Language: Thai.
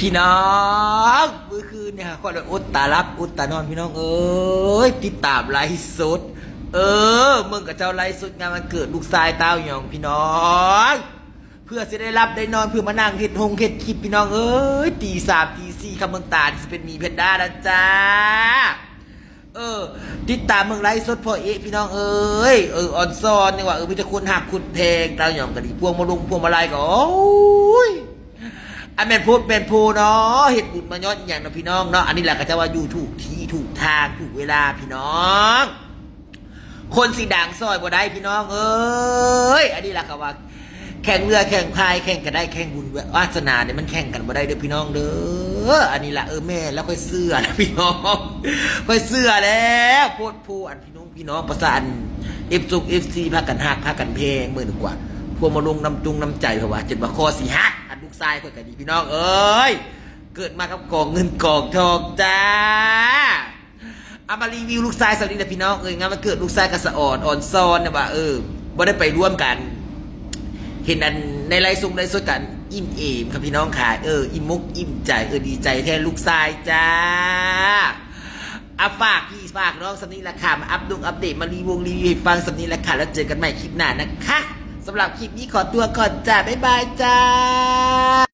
พี่น้องเมื่อคืนเนี่ยก็เลยอุดตารับอุดตานอนพี่น้องเอ้ยติดตามไลฟ์สด เออมึงกับเจ้าไลฟ์สดงานมันเกิดลูกชายเต้าหยองพี่น้อง เพื่อจะได้รับได้นอนเพื่อมานั่งเฮ็ดหงเฮ็ดคลิปพี่น้องเอ้ยตีสามตีสี่คำเมืองตาที่เป็นมีเพด้านะจ้าเออ ติดตามเมืองไลฟ์สดพ่อเอ๊ะพี่น้องเอ้ยเออออนซอนเนี่ยว่าเออมีแต่คนหักคุณเพลงเต้าหยองกันดีพวงมาลงพวงมาลัยก็โอ้ย อันเป็นพูดเป็นพูเนาะเห็ดบุญมายอดอย่างเนาะพี่น้องเนาะอันนี้แหละก็จะว่าอยู่ถูกที่ถูกทางถูกเวลาพี่น้อง คนสีด่างซอยบ่ได้พี่น้อง เอ้ยอันนี้แหละก็ว่าแข่งเรือแข่งพายแข่งกันได้แข่งบุญวาสนาเนี่ยมันแข่งกันบ่ได้เด้อพี่น้องเด้ออันนี้แหละเออแม่แล้วค่อยเสื้อนะพี่น้องค่อยเสื้อแล้วโพดพูอันพี่น้องพี่น้องประสานเอฟซุกเอฟซีพากันหักพากันเพลงหมื่นกว่า พวกมาลงน้ำจุงน้ำใจเพราะว่าเจ็ดบาคอสีฮัก ลูกทรายค่อยกันดีพี่น้องเอ้ยเกิดมากับกองเงินกองทองจ้าเอามารีวิวลูกชายสวัสดีนะพี่น้องเอ้ยงานมาเกิดลูกชายกับสะอ่อนอ่อนซ้อนนะว่าเออบ่ได้ไปร่วมกัน เห็นอันในไลฟ์ซุงไลฟ์สดกันอิ่มเอมครับพี่น้องค่ะเอออิ่มมุกอิ่มใจเออดีใจแทนลูกชายจ้าอาฝากพี่ฝากน้องสำนีราคามาอัปดุงอัปเดตมารีวงรีวิวฟังสำนีราคาแล้วเจอกันใหม่คลิปหน้านะคะ สำหรับคลิปนี้ขอตัวก่อนจ้าบ๊ายบายจ้า